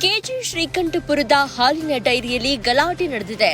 KG ಶ್ರೀಕಂಠಪುರದ ಹಾಲಿನ ಡೈರಿಯಲ್ಲಿ ಗಲಾಟೆ ನಡೆದಿದೆ.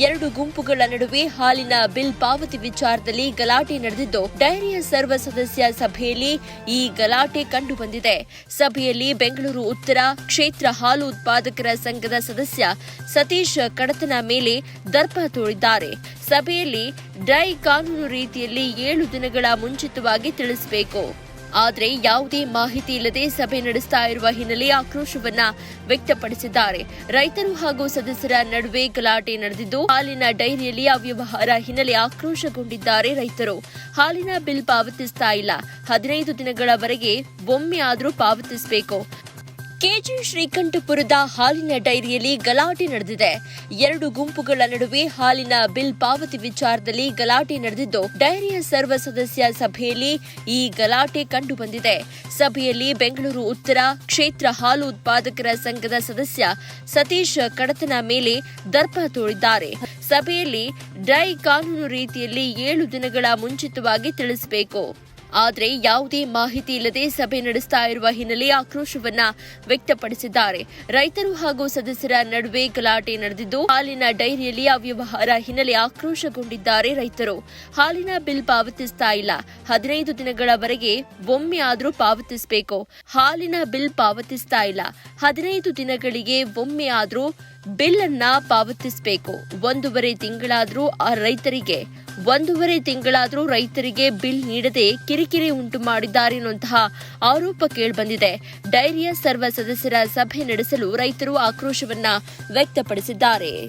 ಎರಡು ಗುಂಪುಗಳ ನಡುವೆ ಹಾಲಿನ ಬಿಲ್ ಪಾವತಿ ವಿಚಾರದಲ್ಲಿ ಗಲಾಟೆ ನಡೆದಿದ್ದು, ಡೈರಿಯ ಸರ್ವ ಸದಸ್ಯ ಸಭೆಯಲ್ಲಿ ಈ ಗಲಾಟೆ ಕಂಡುಬಂದಿದೆ. ಸಭೆಯಲ್ಲಿ ಬೆಂಗಳೂರು ಉತ್ತರ ಕ್ಷೇತ್ರ ಹಾಲು ಉತ್ಪಾದಕರ ಸಂಘದ ಸದಸ್ಯ ಸತೀಶ್ ಕಡತನ ಮೇಲೆ ದರ್ಪ ತೋರಿದ್ದಾರೆ. ಸಭೆಯಲ್ಲಿ ಡೈ ಕಾನೂನು ರೀತಿಯಲ್ಲಿ ಏಳು ದಿನಗಳ ಮುಂಚಿತವಾಗಿ ತಿಳಿಸಬೇಕು. ಆದರೆ ಯಾವುದೇ ಮಾಹಿತಿ ಇಲ್ಲದೆ ಸಭೆ ನಡೆಸ್ತಾ ಇರುವ ಹಿನ್ನೆಲೆ ಆಕ್ರೋಶವನ್ನ ವ್ಯಕ್ತಪಡಿಸಿದ್ದಾರೆ. ರೈತರು ಹಾಗೂ ಸದಸ್ಯರ ನಡುವೆ ಗಲಾಟೆ ನಡೆದಿದ್ದು, ಹಾಲಿನ ಡೈರಿಯಲ್ಲಿ ಅವ್ಯವಹಾರ ಹಿನ್ನೆಲೆ ಆಕ್ರೋಶಗೊಂಡಿದ್ದಾರೆ ರೈತರು. ಹಾಲಿನ ಬಿಲ್ ಪಾವತಿಸ್ತಾ ಇಲ್ಲ. ಹದಿನೈದು ದಿನಗಳವರೆಗೆ ಒಮ್ಮೆ ಆದರೂ ಪಾವತಿಸಬೇಕು. ಕೆಜಿ ಶ್ರೀಕಂಠಪುರದ ಹಾಲಿನ ಡೈರಿಯಲ್ಲಿ ಗಲಾಟೆ ನಡೆದಿದೆ. ಎರಡು ಗುಂಪುಗಳ ನಡುವೆ ಹಾಲಿನ ಬಿಲ್ ಪಾವತಿ ವಿಚಾರದಲ್ಲಿ ಗಲಾಟೆ ನಡೆದಿದ್ದು, ಡೈರಿಯ ಸರ್ವ ಸದಸ್ಯ ಸಭೆಯಲ್ಲಿ ಈ ಗಲಾಟೆ ಕಂಡುಬಂದಿದೆ. ಸಭೆಯಲ್ಲಿ ಬೆಂಗಳೂರು ಉತ್ತರ ಕ್ಷೇತ್ರ ಹಾಲು ಉತ್ಪಾದಕರ ಸಂಘದ ಸದಸ್ಯ ಸತೀಶ್ ಕಡತನ ಮೇಲೆ ದರ್ಪ ತೋಳಿದ್ದಾರೆ ಸಭೆಯಲ್ಲಿ ಡೈ ಕಾನೂನು ರೀತಿಯಲ್ಲಿ ಏಳು ದಿನಗಳ ಮುಂಚಿತವಾಗಿ ತಿಳಿಸಬೇಕು. ಆದರೆ ಯಾವುದೇ ಮಾಹಿತಿ ಇಲ್ಲದೆ ಸಭೆ ನಡೆಸ್ತಾ ಇರುವ ಹಿನ್ನೆಲೆ ಆಕ್ರೋಶವನ್ನ ವ್ಯಕ್ತಪಡಿಸಿದ್ದಾರೆ. ರೈತರು ಹಾಗೂ ಸದಸ್ಯರ ನಡುವೆ ಗಲಾಟೆ ನಡೆದಿದ್ದು, ಹಾಲಿನ ಡೈರಿಯಲ್ಲಿ ಅವ್ಯವಹಾರ ಹಿನ್ನೆಲೆ ಆಕ್ರೋಶಗೊಂಡಿದ್ದಾರೆ ರೈತರು. ಹಾಲಿನ ಬಿಲ್ ಪಾವತಿಸ್ತಾ ಇಲ್ಲ. ಹದಿನೈದು ದಿನಗಳವರೆಗೆ ಒಮ್ಮೆ ಆದರೂ ಪಾವತಿಸಬೇಕು. ಹಾಲಿನ ಬಿಲ್ ಪಾವತಿಸ್ತಾ ಇಲ್ಲ. ಹದಿನೈದು ದಿನಗಳಿಗೆ ಒಮ್ಮೆ ಆದರೂ ಬಿಲ್ ಅನ್ನ ಪಾವತಿಸಬೇಕು. ಒಂದೂವರೆ ತಿಂಗಳಾದರೂ ಆ ರೈತರಿಗೆ, ಒಂದೂವರೆ ತಿಂಗಳಾದರೂ ರೈತರಿಗೆ ಬಿಲ್ ನೀಡದೆ ಕಿರಿಕಿರಿ ಉಂಟು ಮಾಡಿದ್ದಾರೆ ಎನ್ನುವಂತಹ ಆರೋಪ ಕೇಳಿಬಂದಿದೆ. ಡೈರಿಯ ಸರ್ವ ಸದಸ್ಯರ ಸಭೆ ನಡೆಸಲು ರೈತರು ಆಕ್ರೋಶವನ್ನ ವ್ಯಕ್ತಪಡಿಸಿದ್ದಾರೆ.